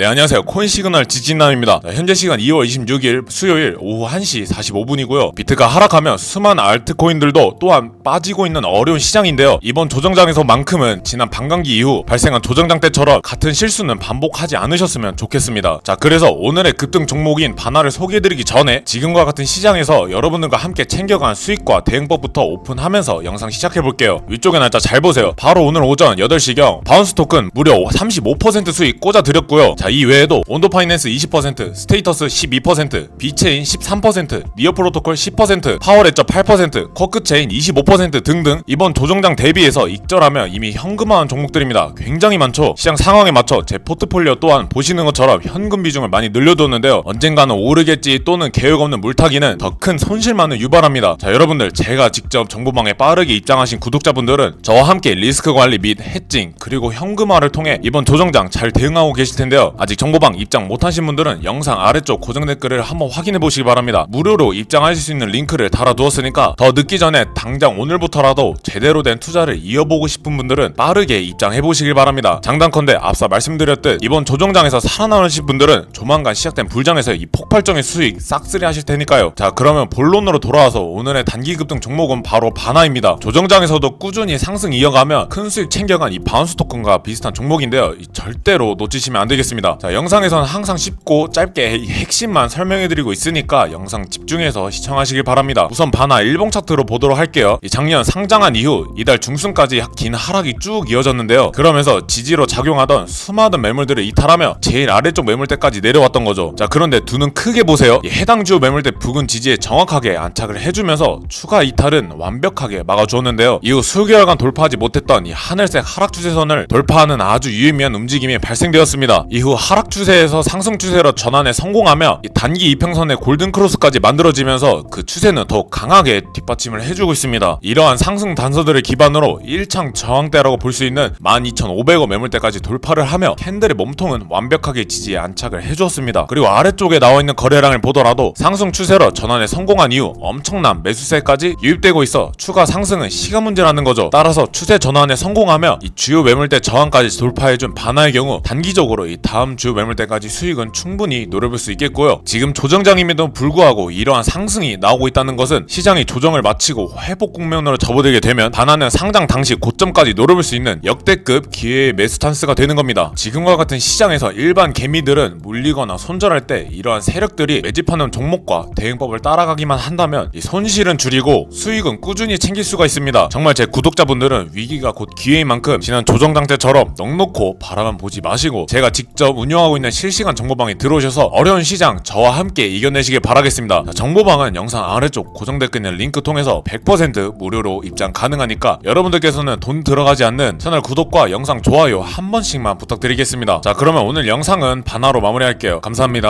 네 안녕하세요. 코인 시그널 지진남입니다. 자, 현재 시간 2월 26일 수요일 오후 1시 45분이고요. 비트가 하락하며 수많은 알트코인들도 또한 빠지고 있는 어려운 시장인데요. 이번 조정장에서만큼은 지난 반감기 이후 발생한 조정장 때처럼 같은 실수는 반복하지 않으셨으면 좋겠습니다. 자 그래서 오늘의 급등 종목인 바나를 소개해드리기 전에 지금과 같은 시장에서 여러분들과 함께 챙겨간 수익과 대응법부터 오픈하면서 영상 시작해볼게요. 위쪽에 날짜 잘 보세요. 바로 오늘 오전 8시경 바운스 토큰 무려 35% 수익 꽂아드렸고요. 자이 외에도 온도 파이낸스 20% 스테이터스 12% 비체인 13% 니어 프로토콜 10% 파워레저 8% 쿼크체인 25% 등등 이번 조정장 대비해서 익절하며 이미 현금화한 종목들입니다. 굉장히 많죠? 시장 상황에 맞춰 제 포트폴리오 또한 보시는 것처럼 현금 비중을 많이 늘려두었는데요. 언젠가는 오르겠지 또는 계획 없는 물타기는 더 큰 손실만을 유발합니다. 자 여러분들 제가 직접 정보방에 빠르게 입장하신 구독자분들은 저와 함께 리스크 관리 및 해칭 그리고 현금화를 통해 이번 조정장 잘 대응하고 계실 텐데요 아직 정보방 입장 못하신 분들은 영상 아래쪽 고정 댓글을 한번 확인해 보시기 바랍니다. 무료로 입장하실 수 있는 링크를 달아두었으니까 더 늦기 전에 당장 오늘부터라도 제대로 된 투자를 이어보고 싶은 분들은 빠르게 입장해 보시길 바랍니다. 장단컨대 앞서 말씀드렸듯 이번 조정장에서 살아남으실 분들은 조만간 시작된 불장에서 이 폭발적인 수익 싹쓸이 하실 테니까요. 자 그러면 본론으로 돌아와서 오늘의 단기 급등 종목은 바로 바나입니다. 조정장에서도 꾸준히 상승 이어가며 큰 수익 챙겨간 이 바운스 토큰과 비슷한 종목인데요. 이 절대로 놓치시면 안 되겠습니다 자 영상에서는 항상 쉽고 짧게 이 핵심만 설명해드리고 있으니까 영상 집중해서 시청하시길 바랍니다. 우선 바나 일봉 차트로 보도록 할게요. 이 작년 상장한 이후 이달 중순까지 긴 하락이 쭉 이어졌는데요. 그러면서 지지로 작용하던 수많은 매물들을 이탈하며 제일 아래쪽 매물대까지 내려왔던 거죠. 자 그런데 두 눈 크게 보세요. 이 해당 주 매물대 부근 지지에 정확하게 안착을 해주면서 추가 이탈은 완벽하게 막아주었는데요. 이후 수개월간 돌파하지 못했던 이 하늘색 하락 추세선을 돌파하는 아주 유의미한 움직임이 발생되었습니다. 이후 하락 추세에서 상승 추세로 전환에 성공하며 이 단기 이평선의 골든 크로스까지 만들어지면서 그 추세는 더욱 강하게 뒷받침을 해주고 있습니다. 이러한 상승 단서들을 기반으로 1창 저항대라고 볼 수 있는 12,500원 매물대까지 돌파를 하며 캔들의 몸통은 완벽하게 지지에 안착을 해주었습니다. 그리고 아래쪽에 나와 있는 거래량을 보더라도 상승 추세로 전환에 성공한 이후 엄청난 매수세까지 유입되고 있어 추가 상승은 시간 문제라는 거죠. 따라서 추세 전환에 성공하며 이 주요 매물대 저항까지 돌파해준 바나의 경우 단기적으로 이 다음 주 매물대까지 수익은 충분히 노려볼 수 있겠고요. 지금 조정장임에도 불구하고 이러한 상승이 나오고 있다는 것은 시장이 조정을 마치고 회복 국면으로 접어들게 되면 바나는 상장 당시 고점까지 노려볼 수 있는 역대급 기회의 매수 찬스가 되는 겁니다. 지금과 같은 시장에서 일반 개미들은 물리거나 손절할 때 이러한 세력들이 매집하는 종목과 대응법을 따라가기만 한다면 이 손실은 줄이고 수익은 꾸준히 챙길 수가 있습니다. 정말 제 구독자분들은 위기가 곧 기회인 만큼 지난 조정장 때처럼 넉넉고 바라만 보지 마시고 제가 직접 운영하고 있는 실시간 정보방에 들어오셔서 어려운 시장 저와 함께 이겨내시길 바라겠습니다. 자, 정보방은 영상 아래쪽 고정되어 있는 링크 통해서 100% 무료로 입장 가능하니까 여러분들께서는 돈 들어가지 않는 채널 구독과 영상 좋아요 한 번씩만 부탁드리겠습니다. 자 그러면 오늘 영상은 바나로 마무리할게요. 감사합니다